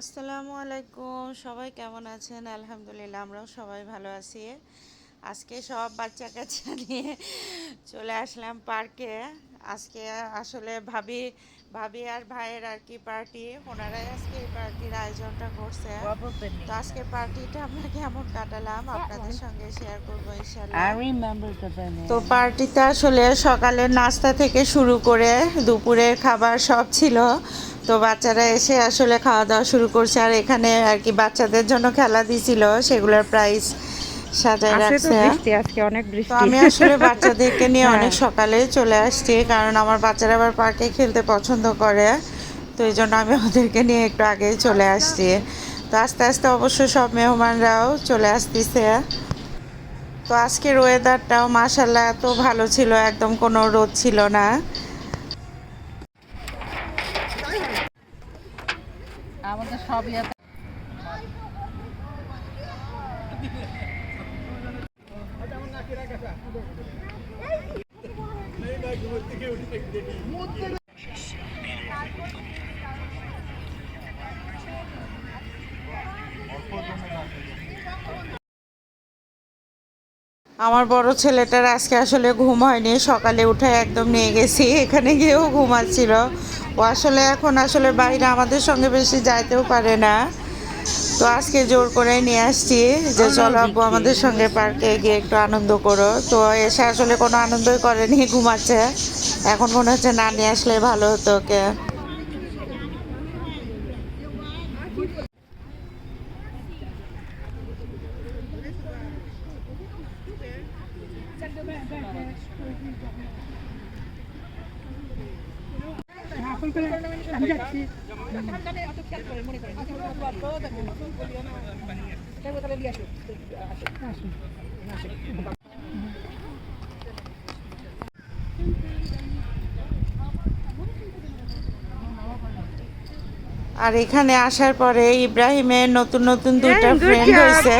আসসালামু আলাইকুম, সবাই কেমন আছেন? আলহামদুলিল্লাহ, আমরাও সবাই ভালো আছি। আজকে সব বাচ্চা কাচ্চা নিয়ে চলে আসলাম পার্কে। আজকে আসলে ভাবি ভাবি আর ভাইয়ের আর কি পার্টি ওনারাই আজকে এই পার্টির আয়োজনটা করছে। তো আজকে পার্টিটা আমরা কেমন কাটালাম আপনাদের সঙ্গে শেয়ার করব ইনশাল্লাহ banana. তো পার্টিতে আসলে সকালের নাস্তা থেকে শুরু করে দুপুরের খাবার সব ছিল। তো বাচ্চারা এসে আসলে খাওয়া দাওয়া শুরু করছে। আর এখানে আর কি বাচ্চাদের জন্য খেলা দিছিল সেগুলোর প্রাইস সাজায় রাখছে। আজকে অনেক বৃষ্টি। আমি আসলে বাচ্চাদেরকে নিয়ে হ্যাঁ। অনেক সকালে চলে আসছি কারণ আমার বাচ্চারা আবার পার্কে খেলতে পছন্দ করে। তো এই জন্য আমি ওদেরকে নিয়ে একটু আগেই চলে আসছি। তো আস্তে আস্তে অবশ্য সব মেহমানরাও চলে আসতেছে। তো আজকের ওয়েদারটাও মাসাল্লাহ এত ভালো ছিল একদম কোনো রোদ ছিল না। আমাদের সব আমার বড় ছেলেটার আজকে আসলে ঘুম হয়নি, সকালে উঠে একদম নিয়ে গেছি, এখানে গিয়েও ঘুমাচ্ছিল। ও আসলে এখন আসলে বাইরে আমাদের সঙ্গে বেশি যাইতেও পারে না। তো আজকে জোর করে নিয়ে আসছি যে চলো আব্বু আমাদের সঙ্গে পার্কে গিয়ে একটু আনন্দ করো। তো এসে আসলে কোনো আনন্দই করেনি ঘুমাচ্ছে। এখন মনে হচ্ছে না নিয়ে আসলে ভালো হতো ওকে। আর এখানে আসার পরে ইব্রাহিমের নতুন নতুন দুইটা ফ্রেন্ড হয়েছে।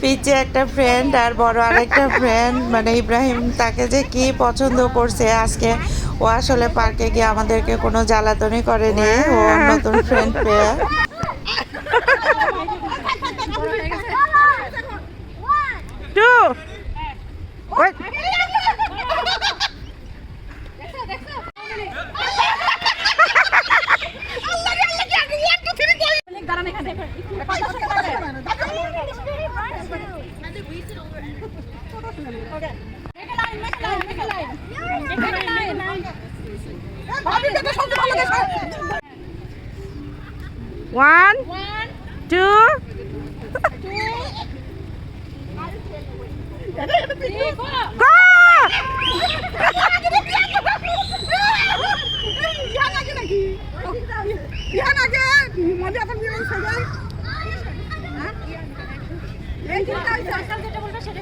পিচে একটা ফ্রেন্ড আর বড় আরেকটা ফ্রেন্ড মানে ইব্রাহিম তাকে যে কি পছন্দ করছে আজকে ও আসলে পার্কে গিয়ে আমাদেরকে কোনো জ্বালাতনই করেনি ও নতুন ফ্রেন্ড পেয়ে। টু। ওই one two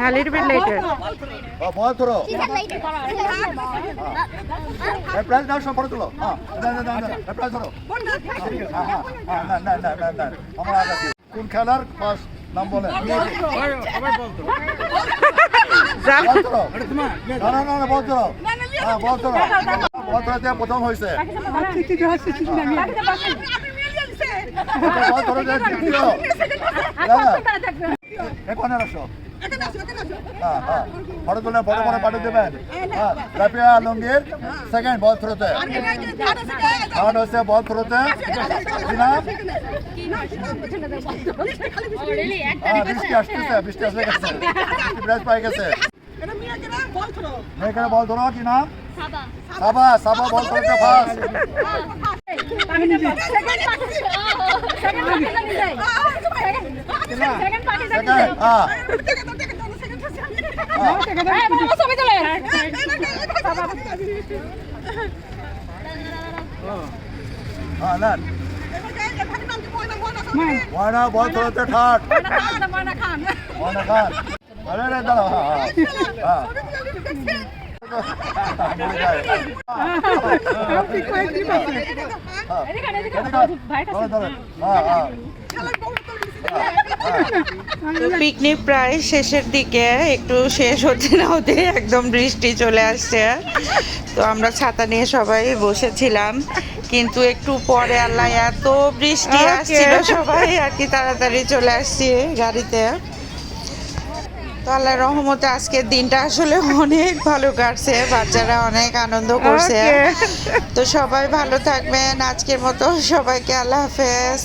a little bit later হ্যাঁ হ্যাঁ হ্যাঁ হ্যাঁ আমার আগে কোন খেলার ফার্স্ট নাম বলেন বল ধরো না না না না বল হ্যাঁ ধরোতে প্রথম হয়েছে লঙ্গির সেকেন্ড বল থ্রোতে থার্ড হচ্ছে বল থ্রোতে হ্যাঁ বৃষ্টি আসতেছে বৃষ্টি আসলে গেছে প্রাইজ পাই গেছে বল ধরো কি নাম সাবা সাবা বল থ্রোতে ফার্স্ট সেকেন্ড হ্যাঁ হ্যাঁ নেন ওয়ানা বল থ্রোতে থার্ড ময়না খান ওয়ানা খান আরে আরে দাঁড়াও হ্যাঁ হ্যাঁ তো পিকনিক প্রায় শেষের দিকে একটু শেষ হতে না হতে একদম বৃষ্টি চলে আসছে। তো আমরা ছাতা নিয়ে সবাই বসেছিলাম কিন্তু একটু পরে আল্লাহ এত বৃষ্টি আসছিল সবাই আর কি তাড়াতাড়ি চলে আসছি গাড়িতে। তো আল্লাহ রহমতে আজকের দিনটা আসলে অনেক ভালো কাটছে বাচ্চারা অনেক আনন্দ করছে। তো সবাই ভালো থাকবেন আজকের মতো সবাইকে আল্লাহ হাফেজ।